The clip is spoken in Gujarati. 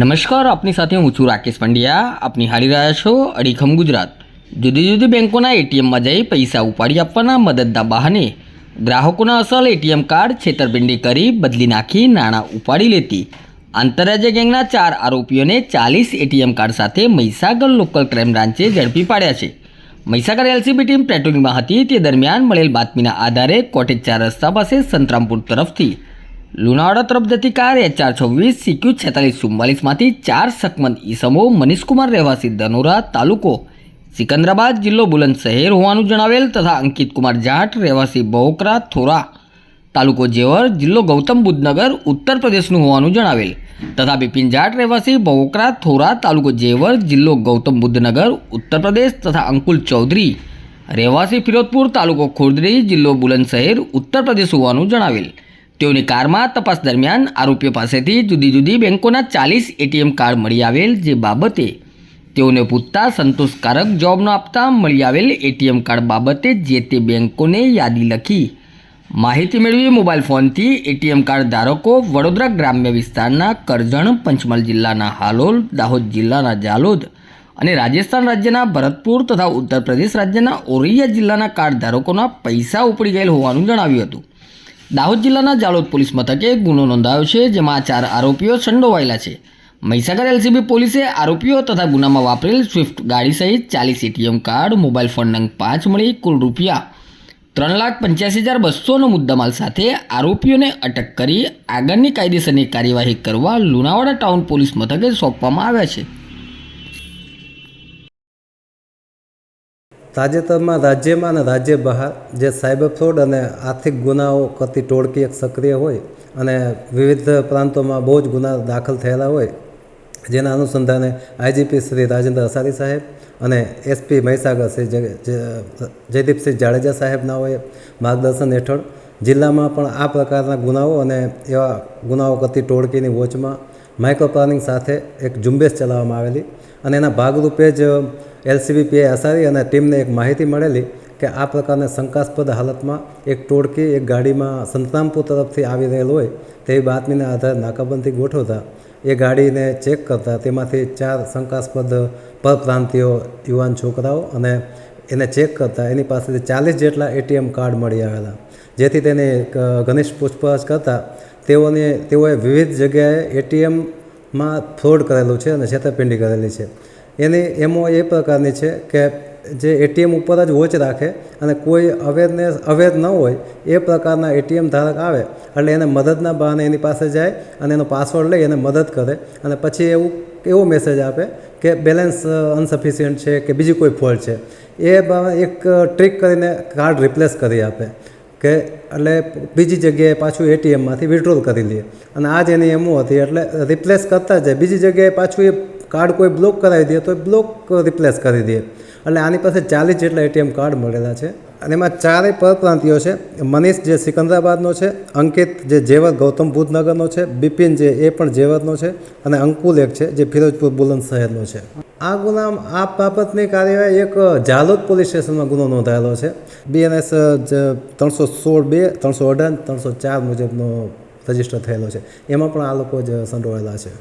નમસ્કાર, આપની સાથે હું છું રાકેશ પંડ્યા. આપની હારી રહ્યા છો અડીખમ ગુજરાત. જુદી જુદી બેંકોના એટીએમમાં જઈ પૈસા ઉપાડી આપવાના મદદના બહાને ગ્રાહકોના અસલ એટીએમ કાર્ડ છેતરપિંડી કરી બદલી નાખી નાણાં ઉપાડી લેતી. આંતરરાજ્ય ગેંગના ચાર આરોપીઓને ચાલીસ એટીએમ કાર્ડ સાથે મહીસાગર લોકલ ક્રાઇમ બ્રાન્ચે ઝડપી પાડ્યા છે. મહીસાગર એલસીબી ટીમ પેટ્રોલિંગમાં હતી, તે દરમિયાન મળેલ બાતમીના આધારે કોટેજ ચાર રસ્તા પાસે સંતરામપુર તરફથી લુણાવાડા તરફ જતી કાર એચ ચાર છવ્વીસ સીક્યુ છેતાલીસ ચુમ્માલીસમાંથી ચાર સકમંદ ઈસમો મનીષકુમાર રહેવાસી ધનોરા તાલુકો સિકંદરાબાદ જિલ્લો બુલંદ શહેર હોવાનું જણાવેલ તથા અંકિત કુમાર જાટ રહેવાસી બહોકરા થોરા તાલુકો જેવર જિલ્લો ગૌતમ બુદ્ધનગર ઉત્તર પ્રદેશનું હોવાનું જણાવેલ તથા બિપિન જાટ રહેવાસી બહોકરા થોરા તાલુકો જેવર જિલ્લો ગૌતમ બુદ્ધનગર ઉત્તર પ્રદેશ તથા અંકુલ ચૌધરી રહેવાસી ફિરોદપુર તાલુકો ખુર્દરી જિલ્લો બુલંદ શહેર ઉત્તર પ્રદેશ હોવાનું જણાવેલ તેઓની કારમાં તપાસ દરમિયાન આરોપીઓ પાસેથી જુદી જુદી બેંકોના ચાલીસ એટીએમ કાર્ડ મળી આવેલ જે બાબતે તેઓને પૂછતા સંતોષકારક જોબનો ન આપતા મળી આવેલ એટીએમ કાર્ડ બાબતે જે તે બેંકોને યાદી લખી માહિતી મેળવી મોબાઈલ ફોનથી એટીએમ કાર્ડ ધારકો વડોદરા ગ્રામ્ય વિસ્તારના કરજણ, પંચમહાલ જિલ્લાના હાલોલ, દાહોદ જિલ્લાના જાલોદ અને રાજસ્થાન રાજ્યના ભરતપુર તથા ઉત્તર પ્રદેશ રાજ્યના ઓરૈયા જિલ્લાના કાર્ડ ધારકોના પૈસા ઉપડી ગયેલ હોવાનું જણાવ્યું હતું. દાહોદ જિલ્લાના જાલોદ પોલીસ મથકે ગુનો નોંધાયો છે, જેમાં ચાર આરોપીઓ સંડોવાયેલા છે. મહીસાગર એલસીબી પોલીસે આરોપીઓ તથા ગુનામાં વાપરેલ સ્વિફ્ટ ગાડી સહિત ચાલીસ એટીએમ કાર્ડ, મોબાઈલ ફોન નંગ પાંચ મળી કુલ રૂપિયા ત્રણ લાખ પંચ્યાસી હજાર બસોનો મુદ્દામાલ સાથે આરોપીઓને અટક કરી આગળની કાયદેસરની કાર્યવાહી કરવા લુણાવાડા ટાઉન પોલીસ મથકે સોંપવામાં આવ્યા છે. તાજેતરમાં રાજ્યમાં અને રાજ્ય બહાર જે સાયબર ફ્રોડ અને આર્થિક ગુનાઓ કરતી ટોળકી એક સક્રિય હોય અને વિવિધ પ્રાંતોમાં બહુ જ ગુના દાખલ થયેલા હોય, જેના અનુસંધાને આઈજીપી શ્રી રાજેન્દ્ર અસારી સાહેબ અને એસપી મહીસાગર શ્રી જય- જય- જયદીપસિંહ જાડેજા સાહેબનાઓએ માર્ગદર્શન હેઠળ જિલ્લામાં પણ આ પ્રકારના ગુનાઓ અને એવા ગુનાઓ કરતી ટોળકીની વોચમાં માઇક્રો પ્લાનિંગ સાથે એક ઝુંબેશ ચલાવવામાં આવેલી અને એના ભાગરૂપે જ એલસીબીપીએ આસારી અને ટીમને એક માહિતી મળેલી કે આ પ્રકારના શંકાસ્પદ હાલતમાં એક ટોળકી એક ગાડીમાં સંતરામપુર તરફથી આવી રહેલ હોય તેવી બાતમીના આધારે નાકાબંધી ગોઠવતા એ ગાડીને ચેક કરતા તેમાંથી ચાર શંકાસ્પદ પરપ્રાંતિયો યુવાન છોકરાઓ અને એને ચેક કરતા એની પાસેથી ચાલીસ જેટલા એટીએમ કાર્ડ મળી આવેલા. જેથી તેની ઘનિષ્ઠ પૂછપરછ કરતાં તેઓને, તેઓએ વિવિધ જગ્યાએ એટીએમમાં ફ્રોડ કરેલું છે અને છેતરપિંડી કરેલી છે. એની એમો એ પ્રકારની છે કે જે એટીએમ ઉપર જ વોચ રાખે અને કોઈ અવેરનેસ અવેર ન હોય એ પ્રકારના એટીએમ ધારક આવે એટલે એને મદદના બહાને એની પાસે જાય અને એનો પાસવર્ડ લઈ એને મદદ કરે અને પછી એવું, એવો મેસેજ આપે કે બેલેન્સ અનસફિશિયન્ટ છે કે બીજી કોઈ ફોલ્ટ છે. એ એક ટ્રીક કરીને કાર્ડ રિપ્લેસ કરી આપે. કે એટલે બીજી જગ્યાએ પાછું એટીએમમાંથી વિડ્રોલ કરી લે. અને આ જ એની એમો હતી, એટલે રિપ્લેસ કરતા જાય. બીજી જગ્યાએ પાછું એ કાર્ડ કોઈ બ્લોક કરાવી દે તો એ બ્લોક રિપ્લેસ કરી દે. એટલે આની પાસે ચાલીસ જેટલા એટીએમ કાર્ડ મળેલા છે. અને એમાં ચારેય પરપ્રાંતિયો છે. મનીષ જે સિકંદરાબાદનો છે, અંકિત જે જેવર ગૌતમ બુધનગરનો છે, બિપિન જે એ પણ જેવરનો છે અને અંકુલ એક છે જે ફિરોજપુર બુલંદ શહેરનો છે. આ ગુનામ આ બાબતની કાર્યવાહી એક જાલોદ પોલીસ સ્ટેશનમાં ગુનો નોંધાયેલો છે. બીએનએસ ત્રણસો સોળ બે, ત્રણસો અઢાર ત્રણસો ચાર મુજબનો રજિસ્ટર થયેલો છે. એમાં પણ આ લોકો જ સંડોવાયેલા છે.